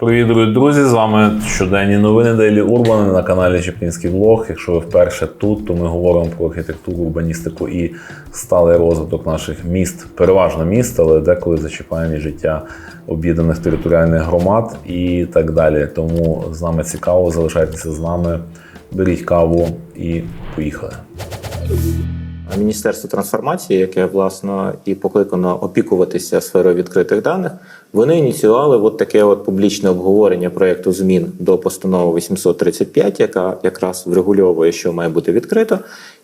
Привіт, дорогі друзі! З вами щоденні новини Дейлі Урбан на каналі Чеплінський Влог. Якщо ви вперше тут, то ми говоримо про архітектуру, урбаністику і сталий розвиток наших міст, переважно міст, але деколи зачіпаємо і життя об'єднаних територіальних громад і так далі. Тому з нами цікаво, залишайтеся з нами, беріть каву і поїхали. Міністерство трансформації, яке власне і покликано опікуватися сферою відкритих даних, вони ініціювали от таке от публічне обговорення проєкту змін до постанови 835, яка якраз врегульовує, що має бути відкрито.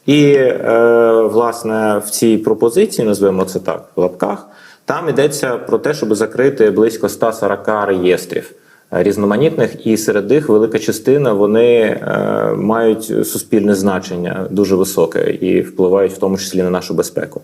І е, власне в цій пропозиції, назвемо це так, в лапках, там йдеться про те, щоб закрити близько 140 реєстрів різноманітних, і серед них велика частина вони е, мають суспільне значення дуже високе і впливають в тому числі на нашу безпеку.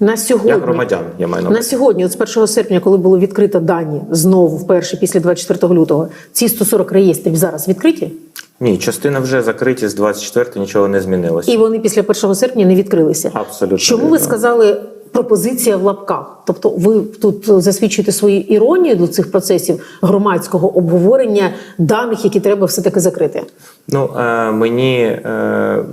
На сьогодні Як громадян, я маю на на сьогодні, от з 1 серпня, коли було відкрито дані знову вперше після 24 лютого, ці 140 реєстрів зараз відкриті, Ні, частина вже закриті з 24 нічого не змінилося. і вони після 1 серпня не відкрилися. Абсолютно Чому ви сказали пропозиція в лапках? Тобто, ви тут засвідчуєте свою іронію до цих процесів громадського обговорення даних, які треба все таки закрити? Ну е, мені е,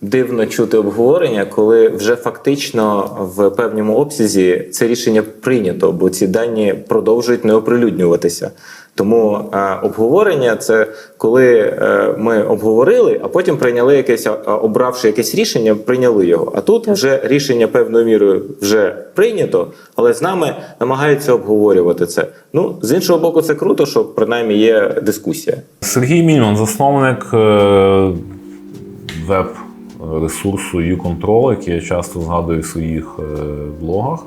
дивно чути обговорення, коли вже фактично в певному обсязі це рішення прийнято, бо ці дані продовжують не оприлюднюватися. Тому е, обговорення це коли е, ми обговорили, а потім прийняли якесь, обравши якесь рішення, прийняли його. А тут Так. вже рішення певною мірою вже прийнято, але з нами намагаються обговорювати це. Ну з іншого боку, це круто, що принаймні є дискусія. Сергій Міньман, засновник е, веб-ресурсу YouControl, який я часто згадую в своїх е, блогах,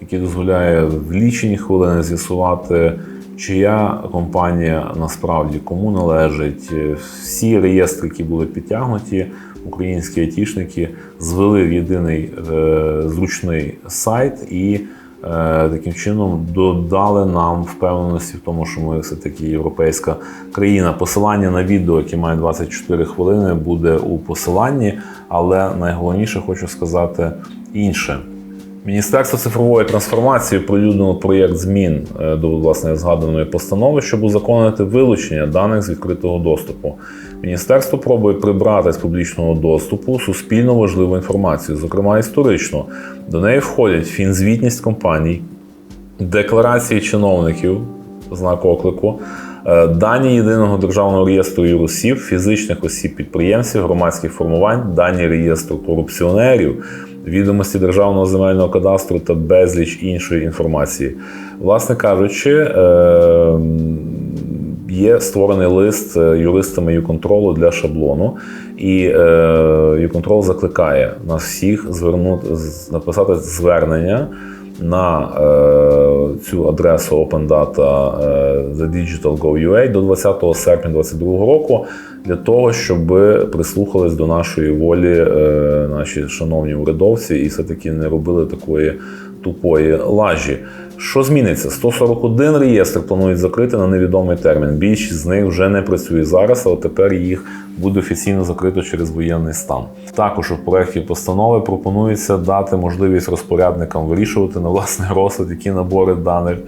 який дозволяє в лічені хвилини з'ясувати, чия компанія насправді кому належить. Всі реєстри, які були підтягнуті, українські айтішники звели в єдиний е, зручний сайт і Е, Таким чином додали нам впевненості в тому, що ми все-таки європейська країна. Посилання на відео, яке має 24 хвилини, буде у посиланні, але найголовніше хочу сказати інше. Міністерство цифрової трансформації оприлюднило проєкт змін е, до власне згаданої постанови, щоб узаконити вилучення даних з відкритого доступу. Міністерство пробує прибрати з публічного доступу суспільно важливу інформацію, зокрема історичну. До неї входять фінзвітність компаній, декларації чиновників, знак оклику, е, дані єдиного державного реєстру юросіб, фізичних осіб підприємців, громадських формувань, дані реєстру корупціонерів, відомості державного земельного кадастру та безліч іншої інформації. Власне кажучи, е, є створений лист е, юристами юконтролу для шаблону, і е, юконтрол закликає нас всіх звернути написати звернення на е, цю адресу OpenData е, TheDigital.gov.ua до 20 серпня 2022 року для того, щоб прислухались до нашої волі е, наші шановні урядовці і все-таки не робили такої тупої лажі. Що зміниться? 141 реєстр планують закрити на невідомий термін. Більшість з них вже не працює зараз, але тепер їх буде офіційно закрито через воєнний стан. Також у проєкті постанови пропонується дати можливість розпорядникам вирішувати на власний розсуд, які набори даних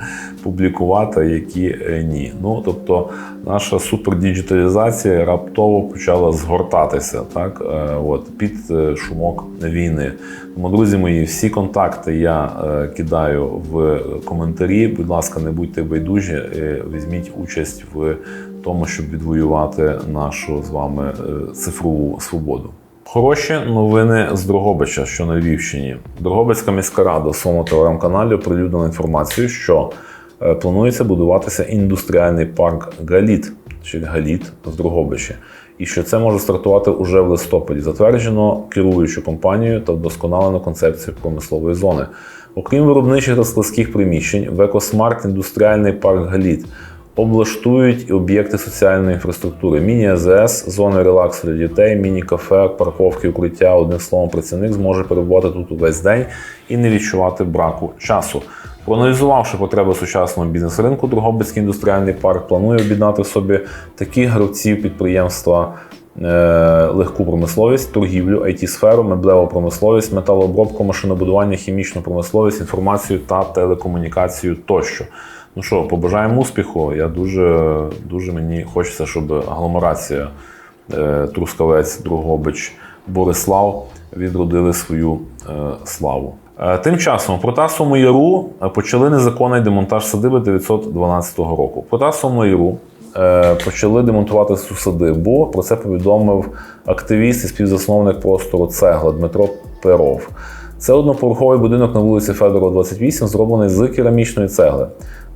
публікувати, а які е, ні. Ну тобто, наша супердіджиталізація раптово почала згортатися, так е, от під е, шумок війни. Тому, друзі мої, всі контакти я кидаю в коментарі. Будь ласка, не будьте байдужі, е, візьміть участь в тому, щоб відвоювати нашу з вами е, цифрову свободу. Хороші новини з Дрогобича, що на Львівщині. Дрогобицька міська рада у своєму телеграм-каналі оприлюднила інформацію, що е, планується будуватися індустріальний парк Галіт чи Галіт в Дрогобичі. І що це може стартувати уже в листопаді. Затверджено керуючу компанією та вдосконалено концепцію промислової зони. Окрім виробничих та складських приміщень, в Екосмарт індустріальний парк Галіт облаштують і об'єкти соціальної інфраструктури, міні-АЗС, зони релаксу для дітей, міні-кафе, парковки, укриття. Одним словом, працівник зможе перебувати тут увесь день і не відчувати браку часу. Проаналізувавши потреби сучасного бізнес-ринку, Дрогобицький індустріальний парк планує об'єднати в собі таких гравців підприємства. Е, Легку промисловість, торгівлю, IT-сферу, меблеву промисловість, металообробку, машинобудування, хімічну промисловість, інформацію та телекомунікацію тощо. Ну що, побажаємо успіху. Я дуже, дуже мені хочеться, щоб агломерація е, Трускавець, Другобич, Борислав відродили свою е, славу. Тим часом в Яру почали незаконний демонтаж садиби 912 року. В Яру почали демонтувати цю садибу. Про це повідомив активіст і співзасновник простору цегла Дмитро Перов. Це одноповерховий будинок на вулиці Федорова, 28, зроблений з керамічної цегли.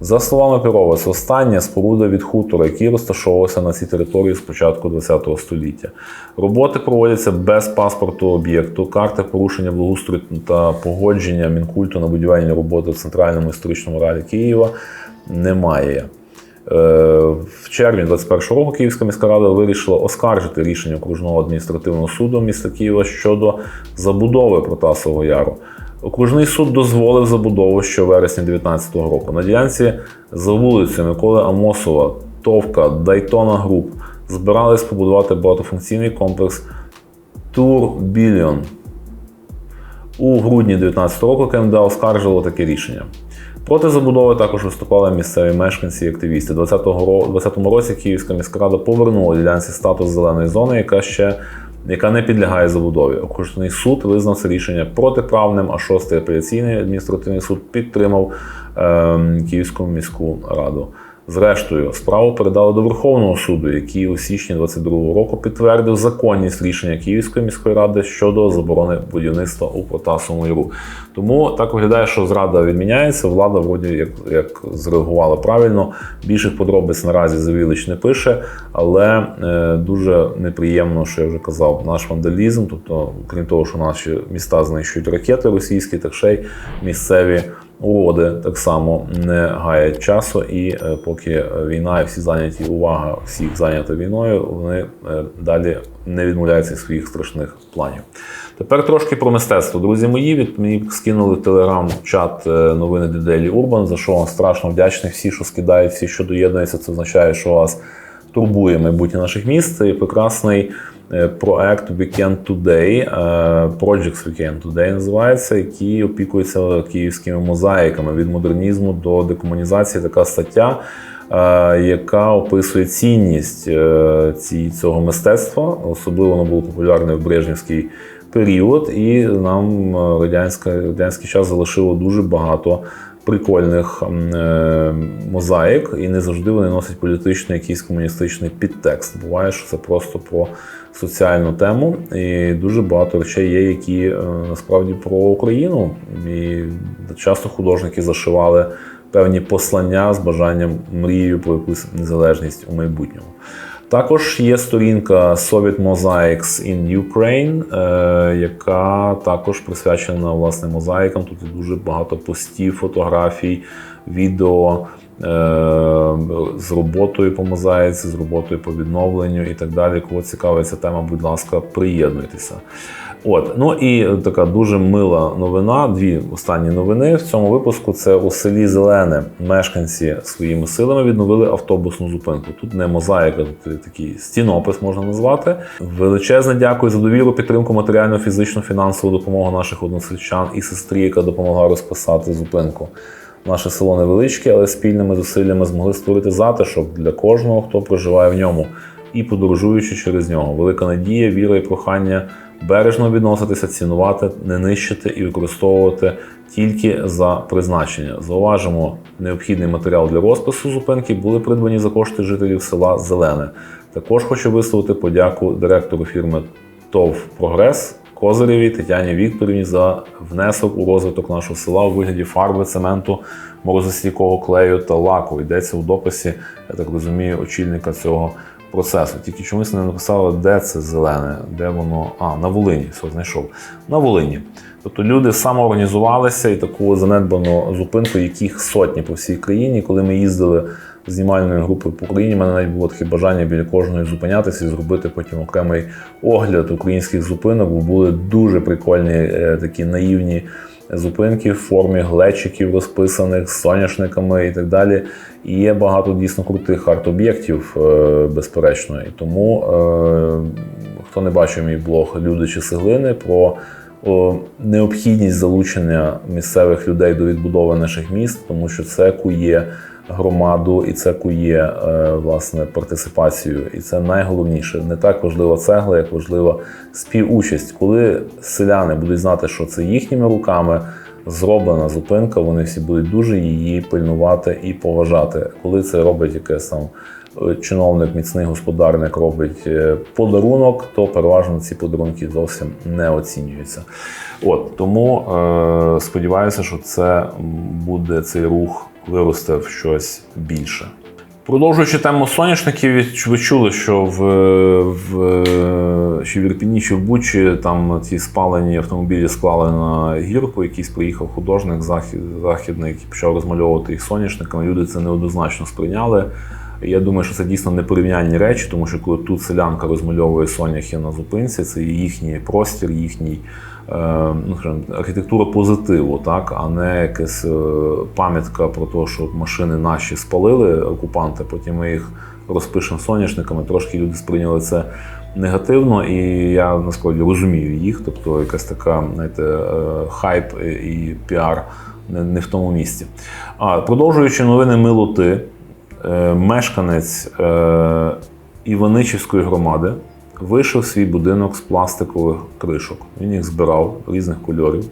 За словами Перова, це остання споруда від хутора, який розташовувався на цій території з початку ХХ століття. Роботи проводяться без паспорту об'єкту, карти порушення благоустрою та погодження Мінкульту на будівельні роботи в Центральному історичному раді Києва немає. Е, В червні 2021 року Київська міська рада вирішила оскаржити рішення окружного адміністративного суду міста Києва щодо забудови Протасового Яру. Окружний суд дозволив забудову ще в вересні 2019 року. На ділянці за вулицею Миколи Амосова, Товка, Дайтона Груп збирались побудувати багатофункційний комплекс Турбільйон. У грудні 2019 року КМДА оскаржило таке рішення. Проти забудови також виступали місцеві мешканці і активісти. У 2020 році Київська міська рада повернула ділянці статус зеленої зони, яка ще яка не підлягає забудові. Окружний суд визнав це рішення протиправним, а шостий апеляційний адміністративний суд підтримав е, Київську міську раду. Зрештою, справу передали до Верховного суду, який у січні 2022 року підтвердив законність рішення Київської міської ради щодо заборони будівництва у Протасовому Яру. Тому так виглядає, що зрада відміняється. Влада вроді як, як зреагувала правильно. Більших подробиць наразі Завілич не пише, але е, дуже неприємно, що я вже казав, наш вандалізм. Тобто, крім того, що наші міста знищують ракети російські, так ще й місцеві. Уроди так само не гаять часу, і е, поки війна і всі зайняті увага всіх зайнята війною, вони е, далі не відмовляються від своїх страшних планів. Тепер трошки про мистецтво. Друзі мої, від мені скинули в телеграм-чат е, новини Деделі Урбан, за що вам страшно вдячний. Всі, що скидають, всі, що доєднуються, це означає, що вас турбує майбутнє наших міст. Це прекрасний проект Weekend Today, е, Projects Weekend Today називається, який опікується київськими мозаїками від модернізму до декомунізації. Така стаття. е, Яка описує цінність е, цього мистецтва, особливо воно було популярне в Брежнівський період, і нам е, радянська, радянський час залишило дуже багато прикольних е, мозаїк, і не завжди вони носять політичний якийсь комуністичний підтекст. Буває, що це просто про соціальну тему, і дуже багато речей є, які е, насправді про Україну. І часто художники зашивали певні послання з бажанням мрією про якусь незалежність у майбутньому. Також є сторінка Soviet Mosaics in Ukraine, е, яка також присвячена власне мозаїкам. Тут дуже багато постів, фотографій, відео е, з роботою по мозаїці, з роботою по відновленню і так далі. Кого цікавиться тема, будь ласка, приєднуйтеся. От, ну і така дуже мила новина. Дві останні новини в цьому випуску. Це у селі Зелене. Мешканці своїми силами відновили автобусну зупинку. Тут не мозаїка, тут такий стінопис можна назвати. Величезне дякую за довіру, підтримку матеріально, фізичну, фінансову допомогу наших односельчан і сестрі, яка допомогла розписати зупинку. Наше село невеличке, але спільними зусиллями змогли створити затишок для кожного, хто проживає в ньому, і подорожуючи через нього. Велика надія, віра і прохання бережно відноситися, цінувати, не нищити і використовувати тільки за призначення. Зауважимо, необхідний матеріал для розпису зупинки були придбані за кошти жителів села Зелене. Також хочу висловити подяку директору фірми ТОВ Прогрес Козирєвій Тетяні Вікторівні за внесок у розвиток нашого села у вигляді фарби, цементу, морозостійкого клею та лаку. Йдеться у дописі, я так розумію, очільника цього процесу. Тільки чомусь не написали, де це зелене, де воно. А, на Волині, все знайшов. На Волині. Тобто люди самоорганізувалися і таку занедбану зупинку, яких сотні по всій країні. Коли ми їздили з знімальною групою по Україні, в мене навіть було таке бажання біля кожної зупинятися і зробити потім окремий огляд українських зупинок, бо були дуже прикольні е, такі наївні зупинки в формі глечиків розписаних з соняшниками і так далі. І є багато дійсно крутих арт-об'єктів, е, безперечно. І тому, е, хто не бачив мій блог Люди чи Сеглини про необхідність залучення місцевих людей до відбудови наших міст, тому що це кує громаду, і це кує е, власне партиципацію. І це найголовніше. Не так важлива цегла, як важлива співучасть. Коли селяни будуть знати, що це їхніми руками зроблена зупинка, вони всі будуть дуже її пильнувати і поважати. Коли це робить якесь там е, чиновник, міцний господарник робить е, подарунок, то переважно ці подарунки зовсім не оцінюються. От тому е, сподіваюся, що це буде цей рух виросте в щось більше. Продовжуючи тему соняшників, ви- чули, що в, в чи в Ірпіні, чи в Бучі там ті спалені автомобілі склали на гірку. Якийсь приїхав художник захід, західний, який почав розмальовувати їх соняшниками. Люди це неоднозначно сприйняли. Я думаю, що це дійсно непорівнянні речі, тому що коли тут селянка розмальовує соняхи на зупинці, це їхній простір, їхній ну, скажімо, архітектура позитиву, так, а не якась е, пам'ятка про те, що машини наші спалили окупанти, потім ми їх розпишемо соняшниками. Трошки люди сприйняли це негативно, і я насправді розумію їх. Тобто якась така, знаєте, е, хайп і- піар не, в тому місці. А продовжуючи новини милоти, е, мешканець е, Іваничівської громади вийшов свій будинок з пластикових кришок. Він їх збирав різних кольорів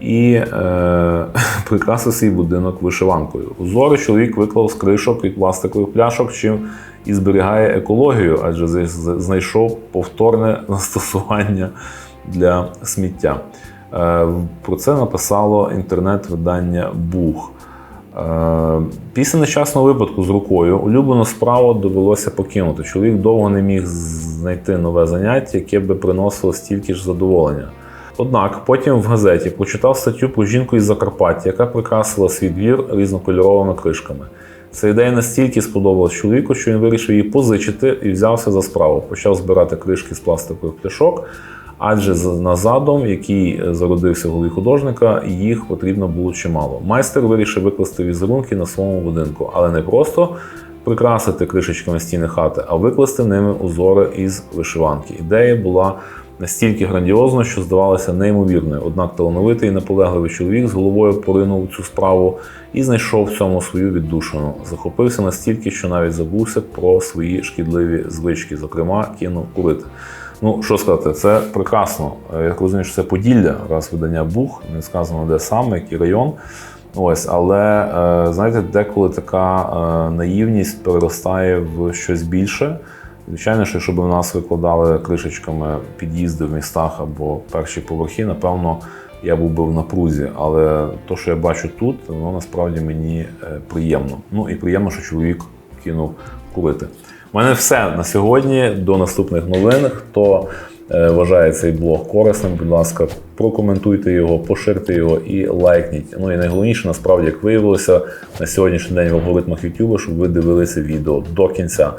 і е, прикрасив свій будинок вишиванкою. Узори чоловік виклав з кришок від пластикових пляшок, чим і зберігає екологію, адже знайшов повторне застосування для сміття. Е, Про це написало інтернет-видання Бух. Е, Після нещасного випадку з рукою улюблену справу довелося покинути. Чоловік довго не міг знайти нове заняття, яке би приносило стільки ж задоволення. Однак потім в газеті прочитав статтю про жінку із Закарпаття, яка прикрасила свій двір різнокольоровими кришками. Ця ідея настільки сподобалась чоловіку, що він вирішив її позичити і взявся за справу. Почав збирати кришки з пластикових пляшок, адже з- на задум, який е, зародився в голові художника, їх потрібно було чимало. Майстер вирішив викласти візерунки на своєму будинку, але не просто прикрасити кришечками стіни хати, а викласти ними узори із вишиванки. Ідея була настільки грандіозна, що здавалася неймовірною. Однак талановитий і наполегливий чоловік з головою поринув цю справу і знайшов в цьому свою віддушину. Захопився настільки, що навіть забувся про свої шкідливі звички, зокрема, кинув курити. Ну, що сказати, це прекрасно. Е, Я так розумію, що це Поділля, раз видання Бух, не сказано, де саме, який район. Ось, але е, знаєте, деколи така е, наївність переростає в щось більше. Звичайно, що якщо б у нас викладали кришечками під'їзди в містах або перші поверхи, напевно, я був би в напрузі. Але то, що я бачу тут, воно насправді мені приємно. Ну і приємно, що чоловік кинув курити. У мене все на сьогодні. До наступних новин. Хто вважає цей блог корисним, будь ласка, прокоментуйте його, поширте його і лайкніть. Ну і найголовніше, насправді, як виявилося, на сьогоднішній день в алгоритмах YouTube, щоб ви дивилися відео до кінця.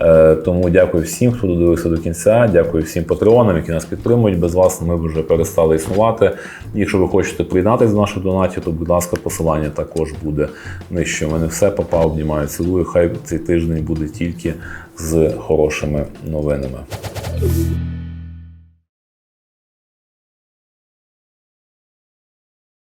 Е, Тому дякую всім, хто додивився до кінця. Дякую всім патреонам, які нас підтримують. Без вас ми б вже перестали існувати. Якщо ви хочете приєднатися до наших донатів, то будь ласка, посилання також буде нижче. У мене все папа обнімаю, цілую. Хай цей тиждень буде тільки з хорошими новинами.